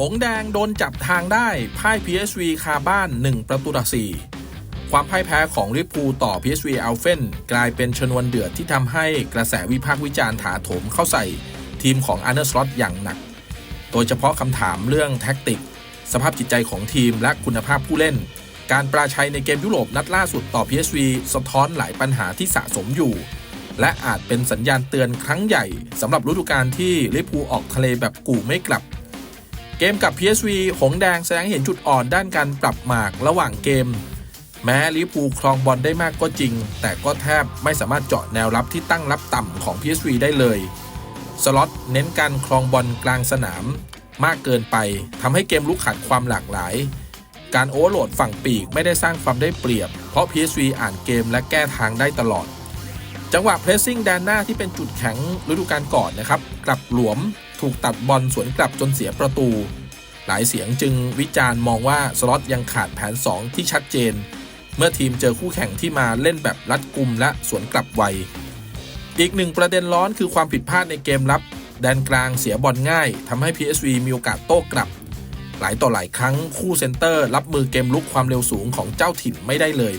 หงแดงโดนจับทางได้พ่าย PSV คาบ้าน 1 ประตูต่อ4ความพ่ายแพ้ของลิเวอร์พูต่อ PSV อัลเฟนกลายเป็นชนวนเดือดที่ทำให้กระแสวิพากษ์วิจารณ์ถาโถมเข้าใส่ทีมของอาร์เนอร์สล็อตอย่างหนัก โดยเฉพาะคำถามเรื่องแท็กติก สภาพจิตใจของทีมและคุณภาพผู้เล่น การปราชัยในเกมยุโรปนัดล่าสุดต่อ PSV สะท้อนหลายปัญหาที่สะสมอยู่ และอาจเป็นสัญญาณเตือนครั้งใหญ่สำหรับฤดูกาลที่ลิเวอร์พูออกทะเลแบบกู่ไม่กลับ เกมกับ PSV หงส์แดงแสดงเห็นจุดอ่อนด้านการปรับหมากระหว่างเกม แม้ลิเวอร์พูครองบอลได้มากก็จริง แต่ก็แทบไม่สามารถเจาะแนวรับที่ตั้งรับต่ำของ PSV ได้เลย สล็อตเน้นการครองบอลกลางสนามมากเกินไปทำให้เกมลุกขาดความหลากหลาย การโอเวอร์โหลดฝั่งปีกไม่ได้สร้างความได้เปรียบ เพราะ PSV อ่านเกมและแก้ทางได้ตลอด จังหวะเพรสซิ่งแดนหน้าที่เป็นจุดแข็งฤดูกาลก่อนนะครับกลับหลวม ถูกตัดบอลสวนกลับจนเสียประตู หลายเสียงจึงวิจารณ์มองว่าสล็อตยังขาดแผน 2 ที่ชัดเจน เมื่อทีมเจอคู่แข่งที่มาเล่นแบบรัดกุมและสวนกลับไว อีกหนึ่งประเด็นร้อนคือความผิดพลาดในเกมรับ แดนกลางเสียบอลง่ายทำให้ PSV มีโอกาสโต้กลับ หลายต่อหลายครั้งคู่เซนเตอร์ รับมือเกมลุกความเร็วสูงของเจ้าถิ่นไม่ได้เลย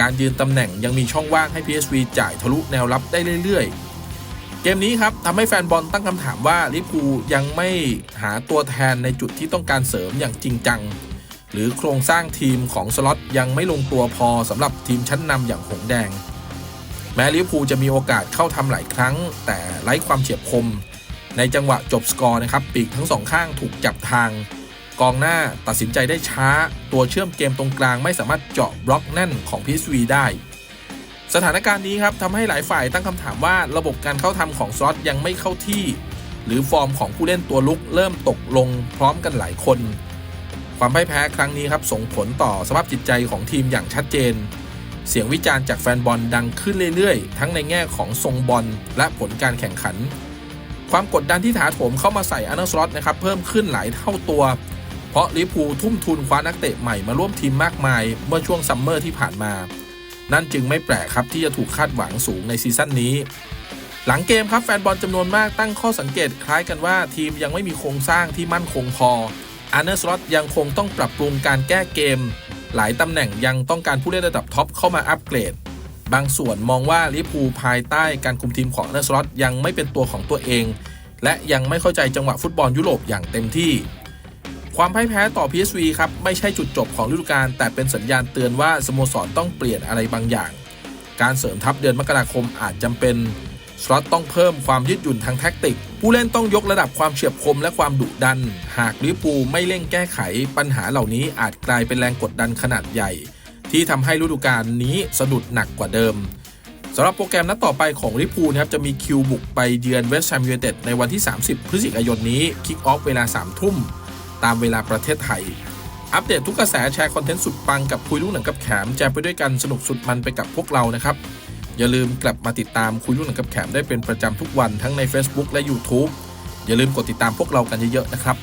การยืนตำแหน่งยังมีช่องว่างให้ PSV จ่ายทะลุแนวรับได้เรื่อยๆ เกมนี้ครับทำให้แฟนบอลตั้งคำถามว่าลิเวอร์พูยังไม่หาตัวแทนในจุดที่ต้องการเสริมอย่างจริงจัง หรือโครงสร้างทีมของสล็อตยังไม่ลงตัวพอสำหรับทีมชั้นนำอย่างหงแดง แม้ลิเวอร์พูจะมีโอกาสเข้าทำหลายครั้ง แต่ไร้ความเฉียบคม ในจังหวะจบสกอร์นะครับปีกทั้งสองข้างถูกจับทาง กองหน้าตัดสินใจได้ช้า ตัวเชื่อมเกมตรงกลางไม่สามารถเจาะบล็อกแน่นของ PSV ได้ สถานการณ์นี้ครับทำให้หลายฝ่ายตั้งคำถามว่าระบบการเข้าทำของซอสยังไม่เข้าที่ หรือฟอร์มของผู้เล่นตัวลุกเริ่มตกลงพร้อมกันหลายคน ความพ่ายแพ้ครั้งนี้ครับส่งผลต่อสภาพจิตใจของทีมอย่างชัดเจน เสียงวิจารณ์จากแฟนบอลดังขึ้นเรื่อยๆ ทั้งในแง่ของทรงบอลและผลการแข่งขัน ความกดดันที่ถาโถมเข้ามาใส่อาร์เนอร์สลอตนะครับเพิ่มขึ้นหลายเท่าตัว เพราะลิเวอร์พูทุ่มทุนคว้านักเตะใหม่มาร่วมทีมมากมาย เมื่อช่วงซัมเมอร์ที่ผ่านมา นั่นจึงไม่แปลกครับที่จะถูกคาดหวังสูงในซีซั่นนี้ หลังเกมครับแฟนบอลจำนวนมากตั้งข้อสังเกตคล้ายกันว่าทีมยังไม่มีโครงสร้างที่มั่นคงพออาร์เนอร์สล็อตยังคงต้องปรับปรุงการแก้เกม หลายตำแหน่งยังต้องการผู้เล่นระดับท็อปเข้ามาอัปเกรด บางส่วนมองว่าลิเวอร์พูภายใต้การคุมทีมของอาร์เนอร์สล็อตยังไม่เป็นตัวของตัวเอง และยังไม่เข้าใจจังหวะฟุตบอลยุโรปอย่างเต็มที่ ความพ่ายแพ้ต่อ PSV ครับไม่ใช่จุดจบของฤดูกาลแต่เป็นสัญญาณเตือนว่าสโมสรต้องเปลี่ยนอะไรบางอย่าง การเสริมทัพเดือนมกราคมอาจจำเป็นสล็อตต้องเพิ่มความยืดหยุ่นทางแท็กติก ผู้เล่นต้องยกระดับความเฉียบคมและความดุดัน หากลิเวอร์พูไม่เร่งแก้ไข ปัญหาเหล่านี้อาจกลายเป็นแรงกดดันขนาดใหญ่ ที่ทำให้ฤดูกาลนี้สะดุดหนักกว่าเดิมสำหรับโปรแกรมนัดต่อไปของลิเวอร์พูนะครับจะมีคิวบุกไปเยือนเวสต์แฮมยูไนเต็ดในวันที่ 30 พฤศจิกายนนี้คิกออฟเวลา 3 ทุ่ม ตามเวลาประเทศไทย อัปเดตทุกกระแสแชร์คอนเทนต์สุดปังกับคุยลูกหนังกับแขมแจมไปด้วยกันสนุกสุดมันไปกับพวกเรานะครับ อย่าลืมกลับมาติดตามคุยลูกหนังกับแขมได้เป็นประจำทุกวันทั้งใน Facebook และ YouTube อย่าลืมกดติดตามพวกเรากันเยอะๆนะครับ